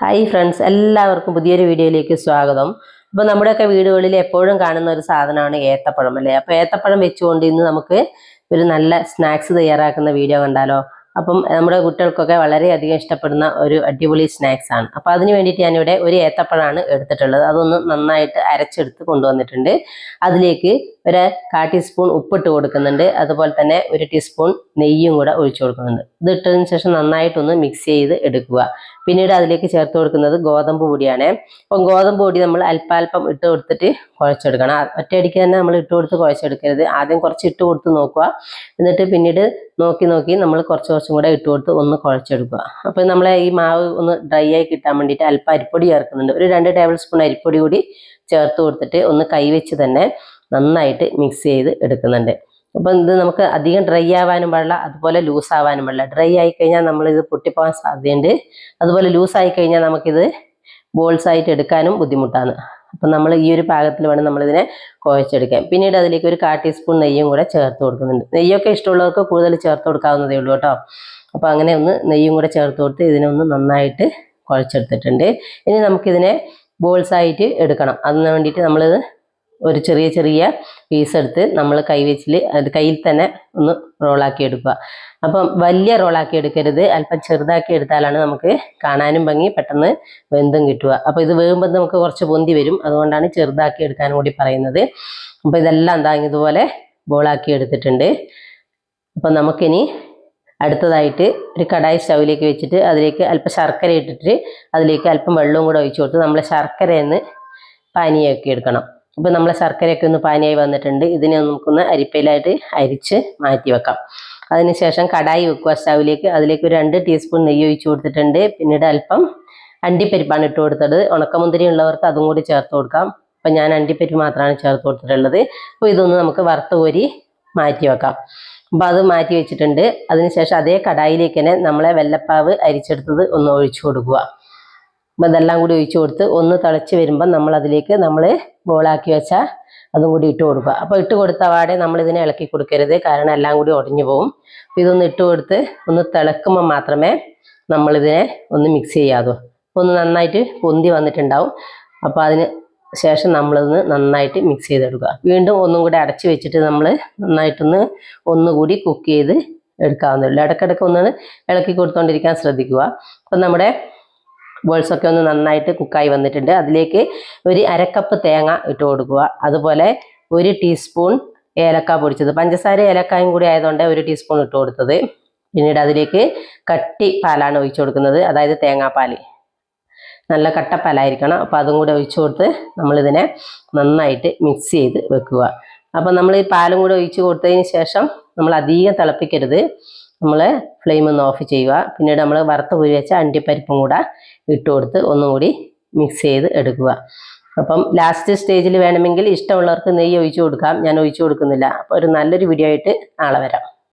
Hi friends എല്ലാവർക്കും പുതിയൊരു വീഡിയോയിലേക്ക് സ്വാഗതം. അപ്പോൾ നമ്മുടെയൊക്കെ വീടുകളിൽ എപ്പോഴും കാണുന്ന ഒരു സാധനമാണ് ഏത്തപ്പഴം അല്ലേ? അപ്പോൾ ഏത്തപ്പഴം വെച്ചുകൊണ്ട് ഇന്ന് നമുക്ക് ഒരു നല്ല സ്നാക്സ് തയ്യാറാക്കുന്ന വീഡിയോ കണ്ടാലോ? അപ്പം നമ്മുടെ കുട്ടികൾക്കൊക്കെ വളരെയധികം ഇഷ്ടപ്പെടുന്ന ഒരു അടിപൊളി സ്നാക്സ് ആണ്. അപ്പോൾ അതിന് വേണ്ടിയിട്ട് ഞാനിവിടെ ഒരു ഏത്തപ്പഴമാണ് എടുത്തിട്ടുള്ളത്. അതൊന്ന് നന്നായിട്ട് അരച്ചെടുത്ത് കൊണ്ടുവന്നിട്ടുണ്ട്. അതിലേക്ക് ഒരു കാ ടീസ്പൂൺ ഉപ്പിട്ട് കൊടുക്കുന്നുണ്ട്. അതുപോലെ തന്നെ ഒരു ടീസ്പൂൺ നെയ്യും കൂടെ ഒഴിച്ചു കൊടുക്കുന്നുണ്ട്. ഇത് ഇട്ടതിന് ശേഷം നന്നായിട്ടൊന്ന് മിക്സ് ചെയ്ത് എടുക്കുക. പിന്നീട് അതിലേക്ക് ചേർത്ത് കൊടുക്കുന്നത് ഗോതമ്പ് പൊടിയാണ്. അപ്പം ഗോതമ്പ് പൊടി നമ്മൾ അല്പാൽപ്പം ഇട്ട് കൊടുത്തിട്ട് കുഴച്ചെടുക്കണം. ഒറ്റയടിക്ക് തന്നെ നമ്മൾ ഇട്ട് കൊടുത്ത് കുഴച്ചെടുക്കരുത്. ആദ്യം കുറച്ച് ഇട്ട് കൊടുത്ത് നോക്കുക. എന്നിട്ട് പിന്നീട് നോക്കി നോക്കി നമ്മൾ കുറച്ച് കുറച്ചും കൂടെ ഇട്ട് കൊടുത്ത് ഒന്ന് കുഴച്ചെടുക്കുക. അപ്പോൾ നമ്മൾ ഈ മാവ് ഒന്ന് ഡ്രൈ ആയി കിട്ടാൻ വേണ്ടിയിട്ട് അല്പം അരിപ്പൊടി ചേർക്കുന്നുണ്ട്. ഒരു രണ്ട് ടേബിൾ സ്പൂൺ അരിപ്പൊടി കൂടി ചേർത്ത് കൊടുത്തിട്ട് ഒന്ന് കൈവച്ച് തന്നെ നന്നായിട്ട് മിക്സ് ചെയ്ത് എടുക്കുന്നുണ്ട്. അപ്പം ഇത് നമുക്ക് അധികം ഡ്രൈ ആവാനും പാടില്ല അതുപോലെ ലൂസ് ആവാനും പാടില്ല. ഡ്രൈ ആയി കഴിഞ്ഞാൽ നമ്മളിത് പൊട്ടിപ്പോകാൻ സാധ്യതയുണ്ട്. അതുപോലെ ലൂസ് ആയി കഴിഞ്ഞാൽ നമുക്കിത് ബോൾസ് ആയിട്ട് എടുക്കാനും ബുദ്ധിമുട്ടാണ്. അപ്പം നമ്മൾ ഈ ഒരു പാകത്തിൽ വേണം നമ്മളിതിനെ കുഴച്ചെടുക്കാൻ. പിന്നീട് അതിലേക്ക് ഒരു കാ ടീസ്പൂൺ നെയ്യും കൂടെ ചേർത്ത് കൊടുക്കുന്നുണ്ട്. നെയ്യൊക്കെ ഇഷ്ടമുള്ളവർക്ക് കൂടുതൽ ചേർത്ത് കൊടുക്കാവുന്നതേ ഉള്ളൂ കേട്ടോ. അപ്പോൾ അങ്ങനെ ഒന്ന് നെയ്യും കൂടെ ചേർത്ത് കൊടുത്ത് ഇതിനെ ഒന്ന് നന്നായിട്ട് കുഴച്ചെടുത്തിട്ടുണ്ട്. ഇനി നമുക്കിതിനെ ബോൾസ് ആയിട്ട് എടുക്കണം. അതിന് വേണ്ടിയിട്ട് നമ്മളിത് ഒരു ചെറിയ ചെറിയ പീസ് എടുത്ത് നമ്മൾ കൈവച്ചിൽ അത് കയ്യിൽ തന്നെ ഒന്ന് റോളാക്കി എടുക്കുക. അപ്പം വലിയ റോളാക്കി എടുക്കരുത്. അല്പം ചെറുതാക്കി എടുത്താലാണ് നമുക്ക് കാണാനും ഭംഗി പെട്ടെന്ന് വെന്തും കിട്ടുക. അപ്പോൾ ഇത് വേകുമ്പോൾ നമുക്ക് കുറച്ച് പൊന്തി വരും. അതുകൊണ്ടാണ് ചെറുതാക്കി എടുക്കാൻ കൂടി പറയുന്നത്. അപ്പോൾ ഇതെല്ലാം എന്താ ഇതുപോലെ ബോളാക്കി എടുത്തിട്ടുണ്ട്. അപ്പം നമുക്കിനി അടുത്തതായിട്ട് ഒരു കടായി സ്റ്റൗവിലേക്ക് വെച്ചിട്ട് അതിലേക്ക് അല്പം ശർക്കര ഇട്ടിട്ട് അതിലേക്ക് അല്പം വെള്ളവും കൂടെ ഒഴിച്ചു കൊടുത്ത് നമ്മൾ ശർക്കരയെന്ന് പാനീയമൊക്കെ എടുക്കണം. അപ്പോൾ നമ്മളെ ശർക്കരയൊക്കെ ഒന്ന് പാനിയായി വന്നിട്ടുണ്ട്. ഇതിനെ നമുക്കൊന്ന് അരിപ്പയിലായിട്ട് അരിച്ച് മാറ്റി വെക്കാം. അതിനുശേഷം കടായി വെക്കുക സ്റ്റൗവിലേക്ക്. അതിലേക്ക് ഒരു രണ്ട് ടീസ്പൂൺ നെയ്യ് ഒഴിച്ച് കൊടുത്തിട്ടുണ്ട്. പിന്നീട് അല്പം അണ്ടിപ്പരിപ്പാണ് ഇട്ട് കൊടുത്തത്. ഉണക്കമുന്തിരി ഉള്ളവർക്ക് അതും കൂടി ചേർത്ത് കൊടുക്കാം. അപ്പം ഞാൻ അണ്ടിപ്പരിപ്പ് മാത്രമാണ് ചേർത്ത് കൊടുത്തിട്ടുള്ളത്. അപ്പോൾ ഇതൊന്ന് നമുക്ക് വറുത്ത് കോരി മാറ്റി വെക്കാം. അപ്പോൾ അത് മാറ്റി വെച്ചിട്ടുണ്ട്. അതിനുശേഷം അതേ കടായിലേക്ക് തന്നെ നമ്മളെ വെള്ളപ്പാവ് അരിച്ചെടുത്തത് ഒന്ന് ഒഴിച്ചു കൊടുക്കുക. അപ്പം ഇതെല്ലാം കൂടി ഒഴിച്ചു കൊടുത്ത് ഒന്ന് തിളച്ച് വരുമ്പം നമ്മൾ അതിലേക്ക് നമ്മൾ ബോളാക്കി വെച്ചാൽ അതും കൂടി ഇട്ട് കൊടുക്കുക. അപ്പോൾ ഇട്ട് കൊടുത്ത പാടെ നമ്മൾ ഇതിനെ ഇളക്കി കൊടുക്കരുത്. കാരണം എല്ലാം കൂടി ഉടഞ്ഞു പോകും അപ്പോൾ ഇതൊന്ന് ഇട്ട് കൊടുത്ത് ഒന്ന് തിളക്കുമ്പോൾ മാത്രമേ നമ്മളിതിനെ ഒന്ന് മിക്സ് ചെയ്യാതോ ഒന്ന് നന്നായിട്ട് പൊന്തി വന്നിട്ടുണ്ടാവും. അപ്പോൾ അതിന് ശേഷം നമ്മളിതൊന്ന് നന്നായിട്ട് മിക്സ് ചെയ്തെടുക്കുക. വീണ്ടും ഒന്നും കൂടി അടച്ച് വെച്ചിട്ട് നമ്മൾ നന്നായിട്ടൊന്ന് ഒന്നുകൂടി കുക്ക് ചെയ്ത് എടുക്കാവുന്നതുള്ളൂ ഇടയ്ക്കിടയ്ക്ക് ഒന്ന് ഇളക്കി കൊടുത്തുകൊണ്ടിരിക്കാൻ ശ്രദ്ധിക്കുക. അപ്പം നമ്മുടെ ബോൾസ് ഒക്കെ ഒന്ന് നന്നായിട്ട് കുക്കായി വന്നിട്ടുണ്ട്. അതിലേക്ക് ഒരു അരക്കപ്പ് തേങ്ങ ഇട്ട് കൊടുക്കുക. അതുപോലെ ഒരു ടീസ്പൂൺ ഏലക്ക പൊടിച്ചത്. പഞ്ചസാര ഏലക്കായും കൂടി ആയതുകൊണ്ട് ഒരു ടീസ്പൂൺ ഇട്ട് കൊടുത്തത്. പിന്നീട് അതിലേക്ക് കട്ടി പാലാണ് ഒഴിച്ചു കൊടുക്കുന്നത്. അതായത് തേങ്ങാപ്പാൽ നല്ല കട്ടപ്പാലായിരിക്കണം. അപ്പോൾ അതും കൂടി ഒഴിച്ചു കൊടുത്ത് നമ്മളിതിനെ നന്നായിട്ട് മിക്സ് ചെയ്ത് വെക്കുക. അപ്പം നമ്മൾ ഈ പാലും കൂടി ഒഴിച്ച് കൊടുത്തതിന് ശേഷം നമ്മൾ അധികം തിളപ്പിക്കരുത്. നമ്മൾ ഫ്ലെയിം ഒന്ന് ഓഫ് ചെയ്യുക. പിന്നീട് നമ്മൾ വറുത്ത് കുരി വെച്ച അണ്ടിപ്പരിപ്പും കൂടെ ഇട്ട് കൊടുത്ത് ഒന്നും കൂടി മിക്സ് ചെയ്ത് എടുക്കുക. അപ്പം ലാസ്റ്റ് സ്റ്റേജിൽ വേണമെങ്കിൽ ഇഷ്ടമുള്ളവർക്ക് നെയ്യ് ഒഴിച്ചു കൊടുക്കാം. ഞാൻ ഒഴിച്ചു കൊടുക്കുന്നില്ല. അപ്പോൾ ഒരു നല്ലൊരു വീഡിയോ ആയിട്ട് നാളെ വരാം.